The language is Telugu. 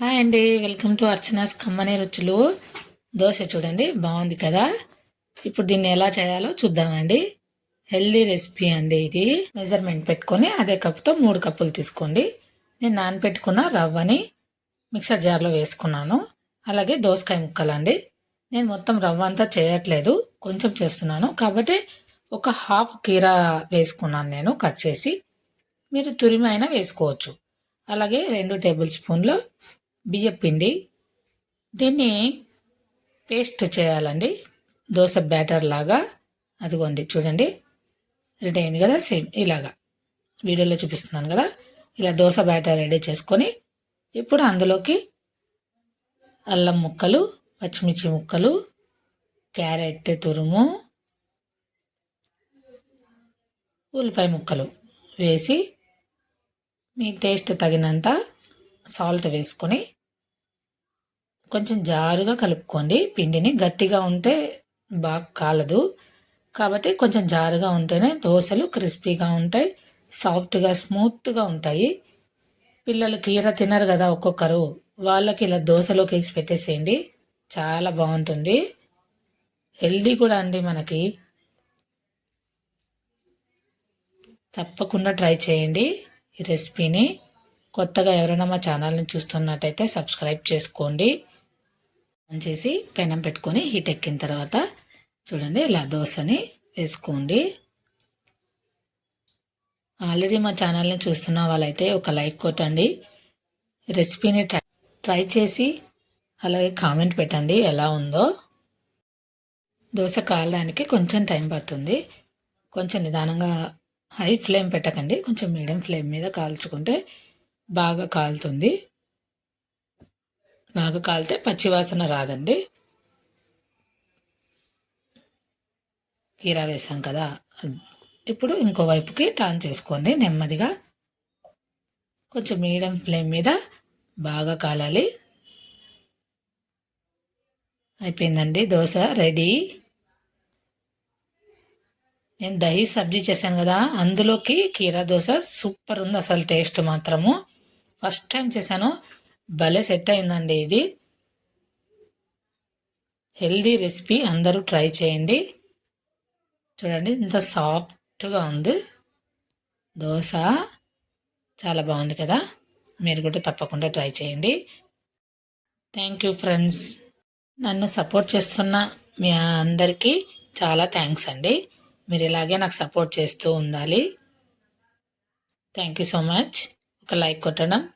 హాయ్ అండి. వెల్కమ్ టు అర్చనాస్ కమ్మని రుచులు. దోశ చూడండి బాగుంది కదా? ఇప్పుడు దీన్ని ఎలా చేయాలో చూద్దామండి. హెల్దీ రెసిపీ అండి ఇది. మెజర్మెంట్ పెట్టుకొని అదే కప్తో మూడు కప్పులు తీసుకోండి. నేను నానపెట్టుకున్న రవ్వని మిక్సర్ జార్లో వేసుకున్నాను. అలాగే దోసకాయ ముక్కలండి. నేను మొత్తం రవ్వ అంతా చేయట్లేదు కొంచెం చేస్తున్నాను. కాబట్టి ఒక హాఫ్ కీరా వేసుకున్నాను నేను కట్ చేసి. మీరు తురిమి అయినా వేసుకోవచ్చు. అలాగే రెండు టేబుల్ స్పూన్లు బియ్య పిండి దీన్ని పేస్ట్ చేయాలండి. దోశ బ్యాటర్ లాగా. అదిగోండి చూడండి. రెడీ అయింది కదా సేమ్ ఇలాగా. వీడియోలో చూపిస్తున్నాను కదా. ఇలా దోశ బ్యాటర్ రెడీ చేసుకొని ఇప్పుడు అందులోకి అల్లం ముక్కలు పచ్చిమిర్చి ముక్కలు క్యారెట్ తురుము ఉల్లిపాయ ముక్కలు వేసి మీ టేస్ట్ తగినంత సాల్ట్ వేసుకొని కొంచెం జారుగా కలుపుకోండి. పిండిని గట్టిగా ఉంటే బాగా కాలదు. కాబట్టి కొంచెం జారుగా ఉంటేనే దోశలు క్రిస్పీగా ఉంటాయి సాఫ్ట్గా స్మూత్గా ఉంటాయి. పిల్లలు కీర తినరు కదా ఒక్కొక్కరు. వాళ్ళకి ఇలా దోశలోకి వేసి పెట్టేసేయండి. చాలా బాగుంటుంది. హెల్దీ కూడా అండి మనకి. తప్పకుండా ట్రై చేయండి ఈ రెసిపీని. కొత్తగా ఎవరైనా మా ఛానల్ని చూస్తున్నట్టయితే సబ్స్క్రైబ్ చేసుకోండి. ఆన్ చేసి పెనం పెట్టుకొని హీట్ ఎక్కిన తర్వాత చూడండి ఇలా దోశని వేసుకోండి. ఆల్రెడీ మా ఛానల్ని చూస్తున్న వాళ్ళైతే ఒక లైక్ కొట్టండి. రెసిపీని ట్రై ట్రై చేసి అలాగే కామెంట్ పెట్టండి ఎలా ఉందో. దోశ కాలడానికి కొంచెం టైం పడుతుంది. కొంచెం నిదానంగా హై ఫ్లేమ్ పెట్టకండి. కొంచెం మీడియం ఫ్లేమ్ మీద కాల్చుకుంటే బాగా కాలుతుంది. బాగా కాలితే పచ్చివాసన రాదండి. కీరా వేసాం కదా. ఇప్పుడు ఇంకో వైపుకి టర్న్ చేసుకోండి నెమ్మదిగా. కొంచెం మీడియం ఫ్లేమ్ మీద బాగా కాలాలి. అయిపోయిందండి. దోశ రెడీ నేను దహి సబ్జీ చేశాను కదా. అందులోకి కీరా దోశ సూపర్ ఉంది అసలు టేస్ట్ మాత్రము. ఫస్ట్ టైం చేశాను. భలే సెట్ అయిందండి ఇది. హెల్దీ రెసిపీ అందరూ ట్రై చేయండి. చూడండి ఇంత సాఫ్ట్గా ఉంది. దోశ చాలా బాగుంది కదా. మీరు కూడా తప్పకుండా ట్రై చేయండి. థ్యాంక్ యూ ఫ్రెండ్స్ నన్ను సపోర్ట్ చేస్తున్న మీ అందరికీ చాలా థ్యాంక్స్ అండి. మీరు ఇలాగే నాకు సపోర్ట్ చేస్తూ ఉండాలి. థ్యాంక్ యూ సో మచ్ ఒక లైక్ కొట్టడం.